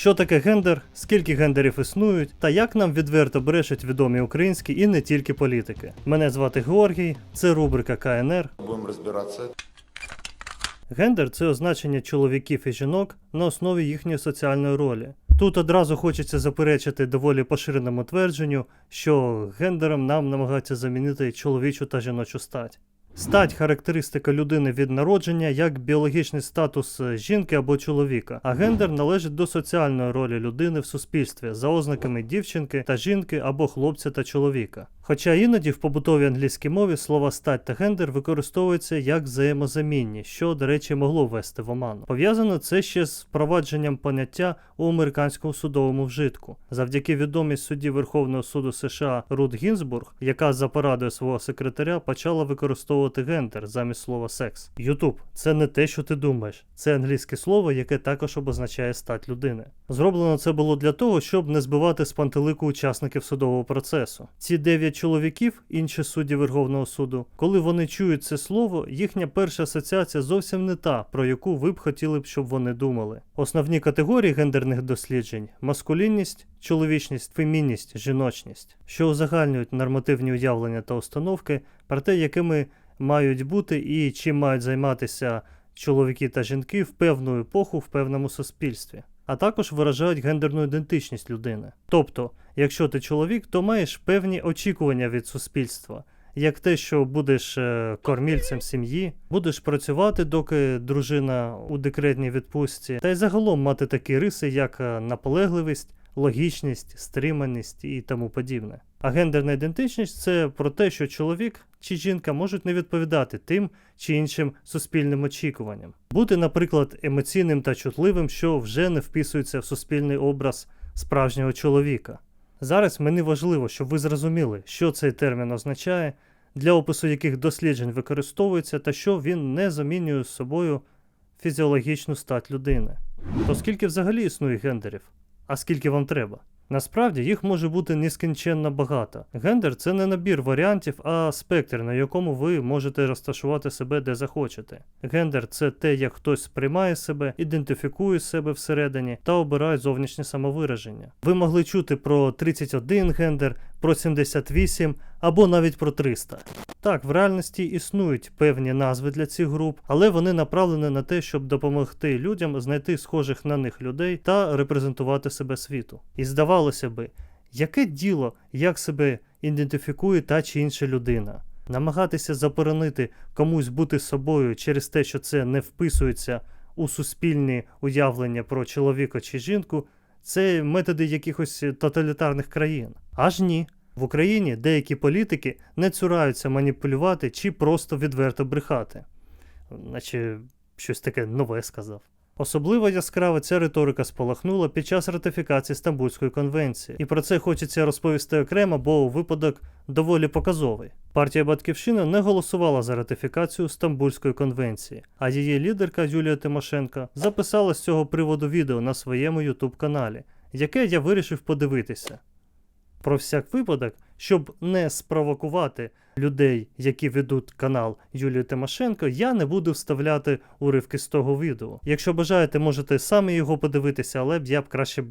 Що таке гендер, скільки гендерів існують, та як нам відверто брешуть відомі українські і не тільки політики. Мене звати Георгій, це рубрика КНР. Будем разбираться. Гендер це означення чоловіків і жінок на основі їхньої соціальної ролі. Тут одразу хочеться заперечити доволі поширеному твердженню, що гендером нам намагаються замінити чоловічу та жіночу стать. Стать характеристика людини від народження як біологічний статус жінки або чоловіка, а гендер належить до соціальної ролі людини в суспільстві за ознаками дівчинки та жінки або хлопця та чоловіка. Хоча іноді в побутовій англійській мові слова стать та гендер використовуються як взаємозамінні, що, до речі, могло ввести в оману. Пов'язано це ще з впровадженням поняття у американському судовому вжитку. Завдяки відомій судді Верховного суду США Рут Гінзбург, яка за порадою свого секретаря почала використовувати гендер замість слова секс. Ютуб це не те, що ти думаєш. Це англійське слово, яке також обозначає стать людини. Зроблено це було для того, щоб не збивати з пантелику учасників судового процесу. Ці дев'ять чоловіків, інші судді Верховного суду, коли вони чують це слово, їхня перша асоціація зовсім не та, про яку ви б хотіли б, щоб вони думали. Основні категорії гендерних досліджень маскулінність, чоловічність, фемінність, жіночність, що узагальнюють нормативні уявлення та установки про те, якими мають бути і чим мають займатися чоловіки та жінки в певну епоху в певному суспільстві. А також виражають гендерну ідентичність людини. Тобто, якщо ти чоловік, то маєш певні очікування від суспільства, як те, що будеш е, кормільцем сім'ї, будеш працювати, доки дружина у декретній відпустці, та й загалом мати такі риси, як е, наполегливість, логічність, стриманість і тому подібне. А гендерна ідентичність це про те, що чоловік чи жінка можуть не відповідати тим чи іншим суспільним очікуванням. Бути, наприклад, емоційним та чутливим, що вже не вписується в суспільний образ справжнього чоловіка. Зараз мені важливо, щоб ви зрозуміли, що цей термін означає, для опису яких досліджень використовується та що він не замінює з собою фізіологічну стать людини. То скільки взагалі існує гендерів? А скільки вам треба? Насправді їх може бути нескінченно багато. Гендер це не набір варіантів, а спектр, на якому ви можете розташувати себе де захочете. Гендер це те, як хтось сприймає себе, ідентифікує себе всередині та обирає зовнішнє самовираження. Ви могли чути про 31 гендер, про 78 або навіть про 300. Так, в реальності існують певні назви для цих груп, але вони направлені на те, щоб допомогти людям знайти схожих на них людей та репрезентувати себе світу. І здавалося би, яке діло, як себе ідентифікує та чи інша людина? Намагатися заборонити комусь бути собою через те, що це не вписується у суспільні уявлення про чоловіка чи жінку, це методи якихось тоталітарних країн. Аж ні. В Україні деякі політики не цураються маніпулювати чи просто відверто брехати, наче щось таке нове сказав. Особливо яскраво ця риторика спалахнула під час ратифікації Стамбульської конвенції, і про це хочеться розповісти окремо, бо випадок доволі показовий. Партія Батьківщина не голосувала за ратифікацію Стамбульської конвенції, а її лідерка Юлія Тимошенко записала з цього приводу відео на своєму ютуб каналі, яке я вирішив подивитися. Про всяк випадок, щоб не спровокувати людей, які ведуть канал Юлії Тимошенко, я не буду вставляти уривки з того відео. Якщо бажаєте, можете самі його подивитися, але б я б краще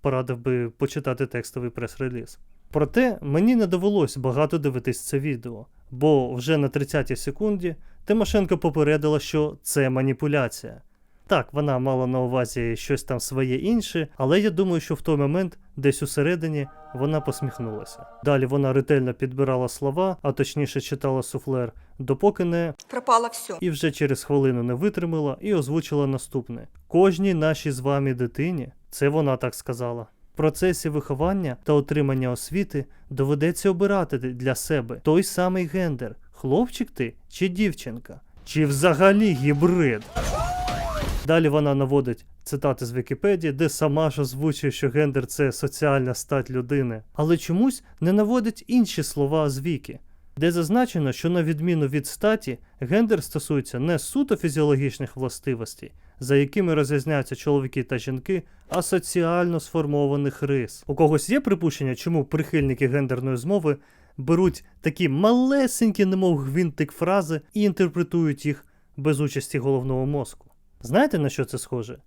порадив би почитати текстовий прес-реліз. Проте мені не довелось багато дивитись це відео, бо вже на 30-й секунді Тимошенко попередила, що це маніпуляція. Так, вона мала на увазі щось там своє інше, але я думаю, що в той момент, десь усередині, вона посміхнулася. Далі вона ретельно підбирала слова, а точніше читала суфлер, допоки не пропало все. і вже через хвилину не витримала і озвучила наступне: кожній нашій з вами дитині, це вона так сказала. В процесі виховання та отримання освіти доведеться обирати для себе той самий гендер: хлопчик ти чи дівчинка, чи взагалі гібрид. Далі вона наводить цитати з Вікіпедії, де сама ж озвучує, що гендер це соціальна стать людини, але чомусь не наводить інші слова з Вікі, де зазначено, що на відміну від статі, гендер стосується не суто фізіологічних властивостей, за якими розрізняються чоловіки та жінки, а соціально сформованих рис. У когось є припущення, чому прихильники гендерної змови беруть такі малесенькі, немов гвинтик фрази і інтерпретують їх без участі головного мозку. Знаєте на що це схоже?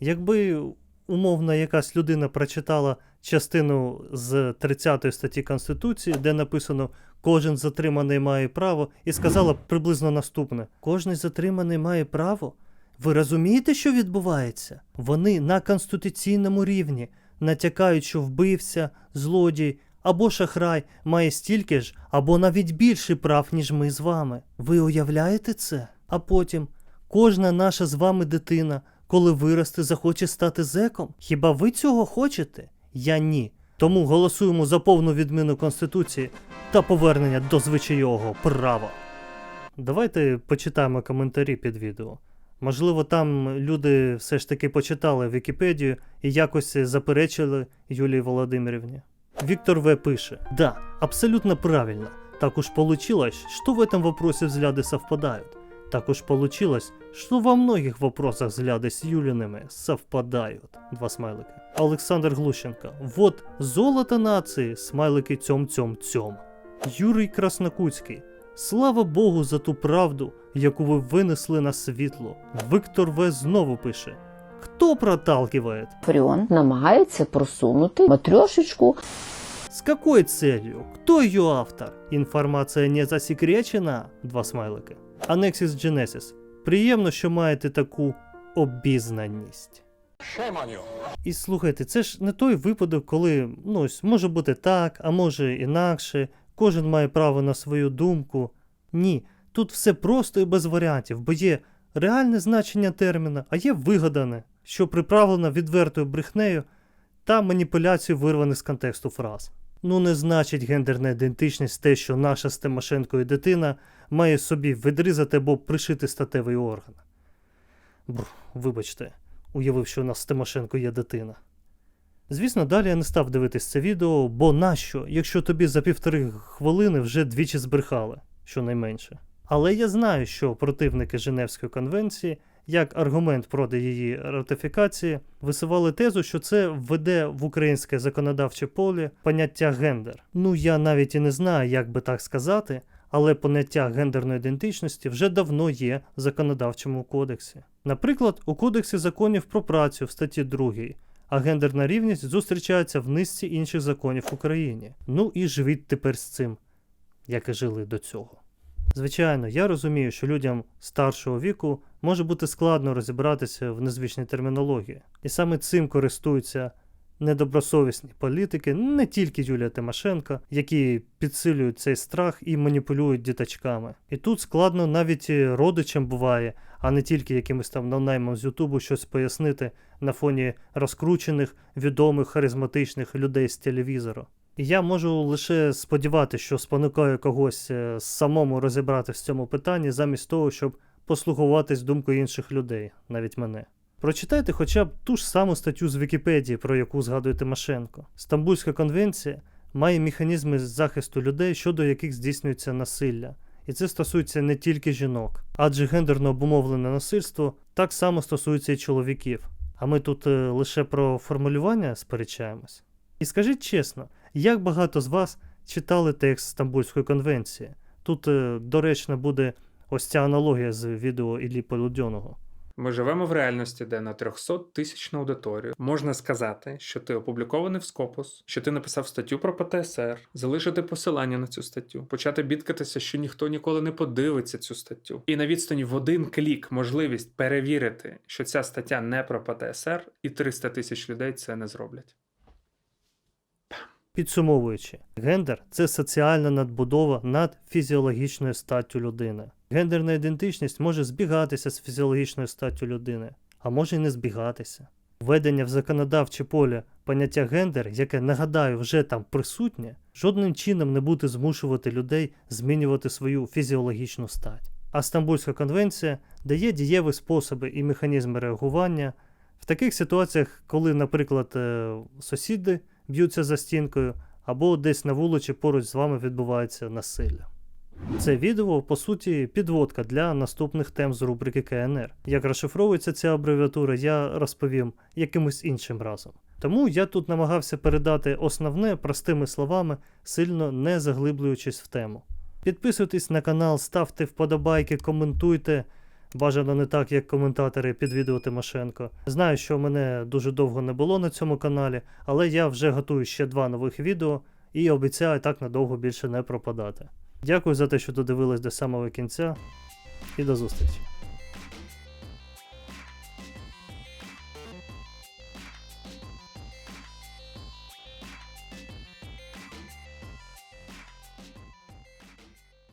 Якби умовно якась людина прочитала частину з 30 статті Конституції, де написано кожен затриманий має право, і сказала приблизно наступне: кожен затриманий має право. Ви розумієте, що відбувається? Вони на конституційному рівні натякають, що вбивця, злодій або шахрай має стільки ж, або навіть більше прав, ніж ми з вами. Ви уявляєте це? А потім кожна наша з вами дитина, коли виросте, захоче стати зеком. Хіба ви цього хочете? Я ні. Тому голосуємо за повну відміну Конституції та повернення до звичайного права. Давайте почитаємо коментарі під відео. Можливо, там люди все ж таки почитали Вікіпедію і якось заперечили Юлії Володимирівні. Віктор В. пише: Да, абсолютно правильно. Так уж получилось, что в этом вопросе взгляды совпадают. Так уж получилось, что во многих вопросах взгляды с Юлиными совпадают. Два смайлика. Олександр Глущенко. Вот золото нации, смайлики цьом-цьом-цьом. Юрій Краснокутський. Слава Богу за ту правду, яку ви винесли на світло. Віктор В. знову пише: Хто проталкивает? Фріон намагається просунути матрьошечку С какой целью? Кто ее автор? Інформація не засекречена? Два смайлики. Annexis Genesis. Приємно, що маєте таку обізнаність. І слухайте, це ж не той випадок, коли ну, ось, може бути так, а може інакше, кожен має право на свою думку. Ні, тут все просто і без варіантів, бо є реальне значення терміна, а є вигадане, що приправлено відвертою брехнею та маніпуляцією вирваних з контексту фраз. Ну не значить гендерна ідентичність те, що наша з Тимошенкою дитина має собі відрізати або пришити статевий орган. Бр, вибачте, уявив, що у нас з Тимошенко є дитина. Звісно, далі я не став дивитись це відео, бо нащо, якщо тобі за півтори хвилини вже двічі збрехали, щонайменше. Але я знаю, що противники Женевської конвенції, як аргумент проти її ратифікації, висували тезу, що це введе в українське законодавче поле поняття гендер. Ну я навіть і не знаю, як би так сказати, але поняття гендерної ідентичності вже давно є в законодавчому кодексі. Наприклад, у Кодексі законів про працю в статті 2 а гендерна рівність зустрічається в низці інших законів в Україні. Ну і живіть тепер з цим, як і жили до цього. Звичайно, я розумію, що людям старшого віку може бути складно розібратися в незвичній термінології, і саме цим користуються недобросовісні політики, не тільки Юлія Тимошенко, які підсилюють цей страх і маніпулюють діточками. І тут складно навіть родичам буває, а не тільки якимось там навнаймом з Ютубу щось пояснити на фоні розкручених, відомих, харизматичних людей з телевізора. Я можу лише сподіватися, що спонукаю когось е, самому розібратися в цьому питанні, замість того, щоб послугуватись думкою інших людей, навіть мене. Прочитайте хоча б ту ж саму статтю з Вікіпедії, про яку згадує Тимошенко. Стамбульська конвенція має механізми захисту людей, щодо яких здійснюється насилля. І це стосується не тільки жінок, адже гендерно обумовлене насильство так само стосується і чоловіків. А ми тут е, лише про формулювання сперечаємось. І скажіть чесно, як багато з вас читали текст Стамбульської конвенції? Тут е, доречно буде ось ця аналогія з відео Іллі Полудьоного. Ми живемо в реальності, де на 300 тисячну аудиторію можна сказати, що ти опублікований в Скопус, що ти написав статтю про ПТСР, залишити посилання на цю статтю, почати бідкатися, що ніхто ніколи не подивиться цю статтю. І на відстані в один клік можливість перевірити, що ця стаття не про ПТСР, і 300 тисяч людей це не зроблять. Підсумовуючи, гендер це соціальна надбудова над фізіологічною статтю людини. Гендерна ідентичність може збігатися з фізіологічною статтю людини, а може й не збігатися. Введення в законодавче поле поняття гендер, яке, нагадаю, вже там присутнє, жодним чином не буде змушувати людей змінювати свою фізіологічну стать. А Стамбульська конвенція дає дієві способи і механізми реагування в таких ситуаціях, коли, наприклад, е, сусіди б'ються за стінкою, або десь на вулиці поруч з вами відбувається насилля. Це відео, по суті, підводка для наступних тем з рубрики КНР. Як розшифровується ця абревіатура, я розповім якимось іншим разом. Тому я тут намагався передати основне простими словами, сильно не заглиблюючись в тему. Підписуйтесь на канал, ставте вподобайки, коментуйте. Бажано не так, як коментатори під відео Тимошенко. Знаю, що мене дуже довго не було на цьому каналі, але я вже готую ще два нових відео і обіцяю так надовго більше не пропадати. Дякую за те, що додивились до самого кінця, і до зустрічі!